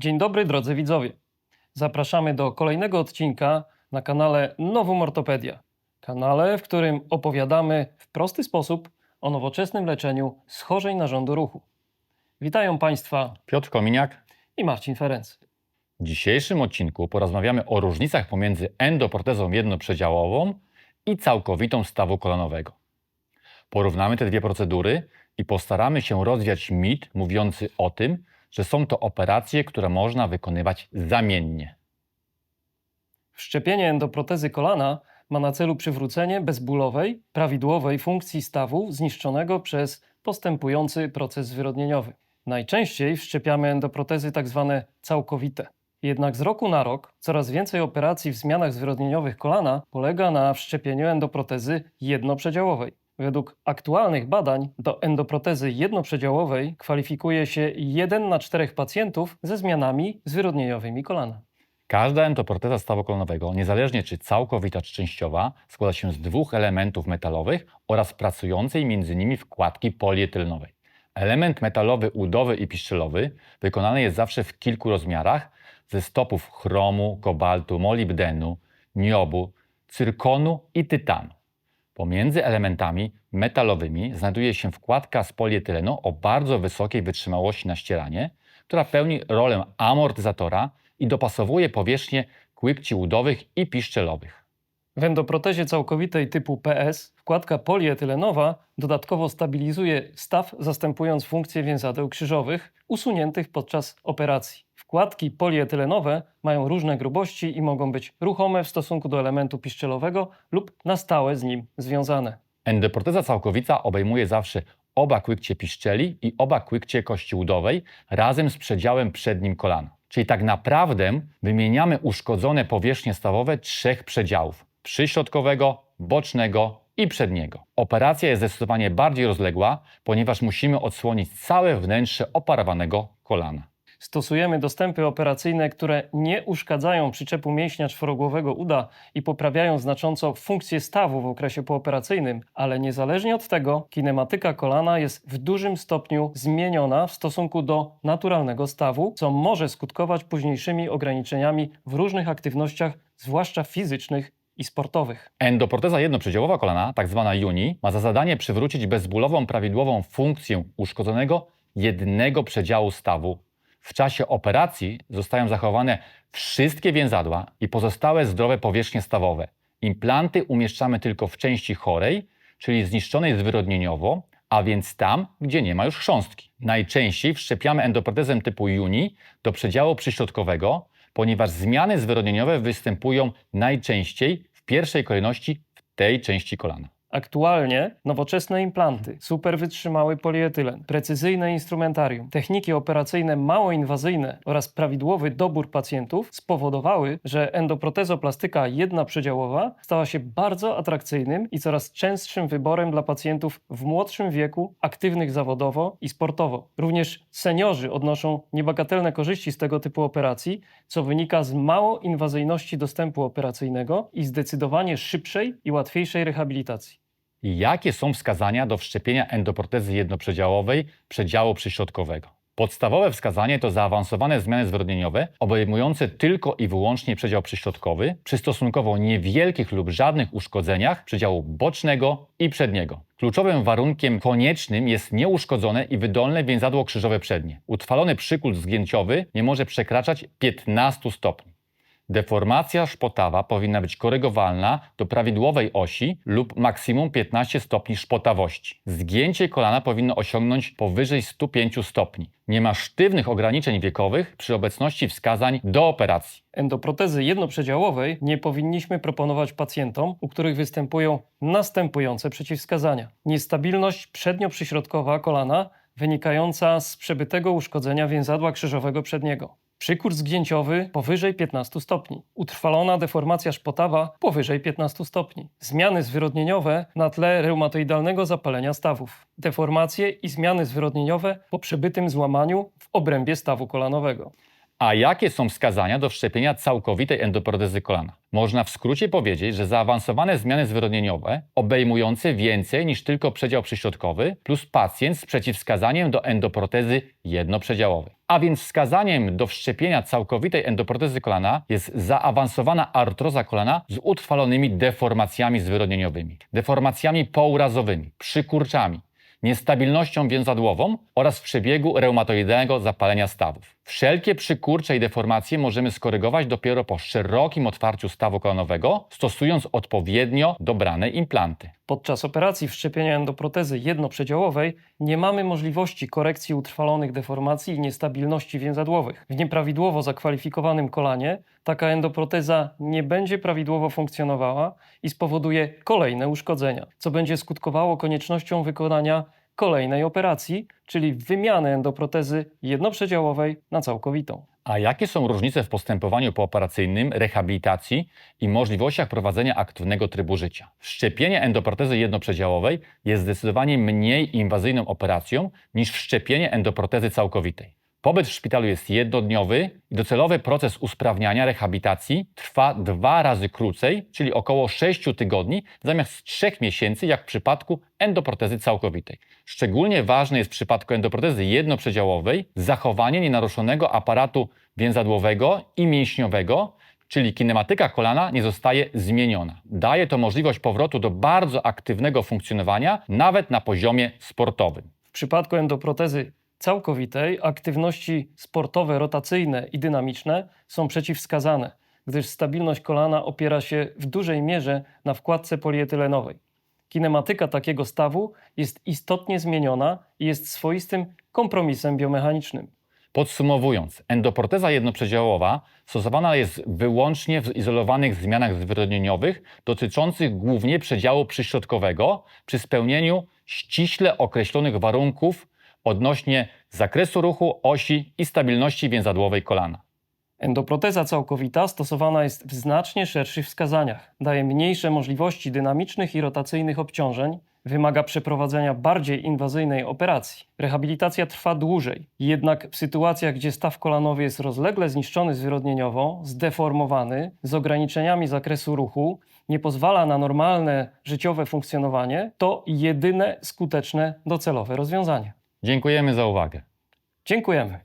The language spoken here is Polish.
Dzień dobry drodzy widzowie. Zapraszamy do kolejnego odcinka na kanale Nowum Ortopedia. Kanale, w którym opowiadamy w prosty sposób o nowoczesnym leczeniu schorzeń narządu ruchu. Witają Państwa Piotr Kominiak. i Marcin Ferenc. W dzisiejszym odcinku porozmawiamy o różnicach pomiędzy endoprotezą jednoprzedziałową i całkowitą stawu kolanowego. Porównamy te dwie procedury i postaramy się rozwiać mit mówiący o tym, że są to operacje, które można wykonywać zamiennie. Wszczepienie endoprotezy kolana ma na celu przywrócenie bezbólowej, prawidłowej funkcji stawu zniszczonego przez postępujący proces zwyrodnieniowy. Najczęściej wszczepiamy endoprotezy tzw. całkowite. Jednak z roku na rok coraz więcej operacji w zmianach zwyrodnieniowych kolana polega na wszczepieniu endoprotezy jednoprzedziałowej. Według aktualnych badań do endoprotezy jednoprzedziałowej kwalifikuje się 1 na 4 pacjentów ze zmianami zwyrodnieniowymi kolana. Każda endoproteza stawu kolanowego, niezależnie czy całkowita czy częściowa, składa się z dwóch elementów metalowych oraz pracującej między nimi wkładki polietylenowej. Element metalowy udowy i piszczelowy wykonany jest zawsze w kilku rozmiarach ze stopów chromu, kobaltu, molibdenu, niobu, cyrkonu i tytanu. Pomiędzy elementami metalowymi znajduje się wkładka z polietylenu o bardzo wysokiej wytrzymałości na ścieranie, która pełni rolę amortyzatora i dopasowuje powierzchnię kłykci udowych i piszczelowych. W endoprotezie całkowitej typu PS wkładka polietylenowa dodatkowo stabilizuje staw, zastępując funkcję więzadeł krzyżowych usuniętych podczas operacji. Wkładki polietylenowe mają różne grubości i mogą być ruchome w stosunku do elementu piszczelowego lub na stałe z nim związane. Endoproteza całkowita obejmuje zawsze oba kłykcie piszczeli i oba kłykcie kości udowej razem z przedziałem przednim kolana. Czyli tak naprawdę wymieniamy uszkodzone powierzchnie stawowe trzech przedziałów: przyśrodkowego, bocznego i przedniego. Operacja jest zdecydowanie bardziej rozległa, ponieważ musimy odsłonić całe wnętrze operowanego kolana. Stosujemy dostępy operacyjne, które nie uszkadzają przyczepu mięśnia czworogłowego uda i poprawiają znacząco funkcję stawu w okresie pooperacyjnym, ale niezależnie od tego, kinematyka kolana jest w dużym stopniu zmieniona w stosunku do naturalnego stawu, co może skutkować późniejszymi ograniczeniami w różnych aktywnościach, zwłaszcza fizycznych i sportowych. Endoproteza jednoprzedziałowa kolana, tak zwana JUNI, ma za zadanie przywrócić bezbólową, prawidłową funkcję uszkodzonego jednego przedziału stawu. W czasie operacji zostają zachowane wszystkie więzadła i pozostałe zdrowe powierzchnie stawowe. Implanty umieszczamy tylko w części chorej, czyli zniszczonej zwyrodnieniowo, a więc tam, gdzie nie ma już chrząstki. Najczęściej wszczepiamy endoprotezę typu JUNI do przedziału przyśrodkowego, ponieważ zmiany zwyrodnieniowe występują najczęściej w pierwszej kolejności w tej części kolana. Aktualnie nowoczesne implanty, super wytrzymały polietylen, precyzyjne instrumentarium, techniki operacyjne mało inwazyjne oraz prawidłowy dobór pacjentów spowodowały, że endoprotezoplastyka jednoprzedziałowa stała się bardzo atrakcyjnym i coraz częstszym wyborem dla pacjentów w młodszym wieku, aktywnych zawodowo i sportowo. Również seniorzy odnoszą niebagatelne korzyści z tego typu operacji, co wynika z mało inwazyjności dostępu operacyjnego i zdecydowanie szybszej i łatwiejszej rehabilitacji. Jakie są wskazania do wszczepienia endoprotezy jednoprzedziałowej przedziału przyśrodkowego? Podstawowe wskazanie to zaawansowane zmiany zwyrodnieniowe obejmujące tylko i wyłącznie przedział przyśrodkowy przy stosunkowo niewielkich lub żadnych uszkodzeniach przedziału bocznego i przedniego. Kluczowym warunkiem koniecznym jest nieuszkodzone i wydolne więzadło krzyżowe przednie. Utrwalony przykult zgięciowy nie może przekraczać 15 stopni. Deformacja szpotawa powinna być korygowalna do prawidłowej osi lub maksimum 15 stopni szpotawości. Zgięcie kolana powinno osiągnąć powyżej 105 stopni. Nie ma sztywnych ograniczeń wiekowych przy obecności wskazań do operacji. Endoprotezy jednoprzedziałowej nie powinniśmy proponować pacjentom, u których występują następujące przeciwwskazania. Niestabilność przednio-przyśrodkowa kolana wynikająca z przebytego uszkodzenia więzadła krzyżowego przedniego. Przykurs zgięciowy powyżej 15 stopni. Utrwalona deformacja szpotawa powyżej 15 stopni. Zmiany zwyrodnieniowe na tle reumatoidalnego zapalenia stawów. Deformacje i zmiany zwyrodnieniowe po przebytym złamaniu w obrębie stawu kolanowego. A jakie są wskazania do wszczepienia całkowitej endoprotezy kolana? Można w skrócie powiedzieć, że zaawansowane zmiany zwyrodnieniowe obejmujące więcej niż tylko przedział przyśrodkowy plus pacjent z przeciwwskazaniem do endoprotezy jednoprzedziałowej. A więc wskazaniem do wszczepienia całkowitej endoprotezy kolana jest zaawansowana artroza kolana z utrwalonymi deformacjami zwyrodnieniowymi, deformacjami pourazowymi, przykurczami, niestabilnością więzadłową oraz w przebiegu reumatoidalnego zapalenia stawów. Wszelkie przykurcze i deformacje możemy skorygować dopiero po szerokim otwarciu stawu kolanowego, stosując odpowiednio dobrane implanty. Podczas operacji wszczepienia endoprotezy jednoprzedziałowej nie mamy możliwości korekcji utrwalonych deformacji i niestabilności więzadłowych. W nieprawidłowo zakwalifikowanym kolanie taka endoproteza nie będzie prawidłowo funkcjonowała i spowoduje kolejne uszkodzenia, co będzie skutkowało koniecznością wykonania kolejnej operacji, czyli wymiany endoprotezy jednoprzedziałowej na całkowitą. A jakie są różnice w postępowaniu pooperacyjnym, rehabilitacji i możliwościach prowadzenia aktywnego trybu życia? Wszczepienie endoprotezy jednoprzedziałowej jest zdecydowanie mniej inwazyjną operacją niż wszczepienie endoprotezy całkowitej. Pobyt w szpitalu jest jednodniowy i docelowy proces usprawniania rehabilitacji trwa dwa razy krócej, czyli około 6 tygodni zamiast 3 miesięcy, jak w przypadku endoprotezy całkowitej. Szczególnie ważne jest w przypadku endoprotezy jednoprzedziałowej zachowanie nienaruszonego aparatu więzadłowego i mięśniowego, czyli kinematyka kolana nie zostaje zmieniona. Daje to możliwość powrotu do bardzo aktywnego funkcjonowania, nawet na poziomie sportowym. W przypadku endoprotezy całkowitej aktywności sportowe, rotacyjne i dynamiczne są przeciwwskazane, gdyż stabilność kolana opiera się w dużej mierze na wkładce polietylenowej. Kinematyka takiego stawu jest istotnie zmieniona i jest swoistym kompromisem biomechanicznym. Podsumowując, endoproteza jednoprzedziałowa stosowana jest wyłącznie w izolowanych zmianach zwyrodnieniowych dotyczących głównie przedziału przyśrodkowego przy spełnieniu ściśle określonych warunków odnośnie zakresu ruchu, osi i stabilności więzadłowej kolana. Endoproteza całkowita stosowana jest w znacznie szerszych wskazaniach. Daje mniejsze możliwości dynamicznych i rotacyjnych obciążeń, wymaga przeprowadzenia bardziej inwazyjnej operacji. Rehabilitacja trwa dłużej, jednak w sytuacjach, gdzie staw kolanowy jest rozlegle zniszczony zwyrodnieniowo, zdeformowany, z ograniczeniami zakresu ruchu, nie pozwala na normalne życiowe funkcjonowanie, to jedyne skuteczne docelowe rozwiązanie. Dziękujemy za uwagę. Dziękujemy.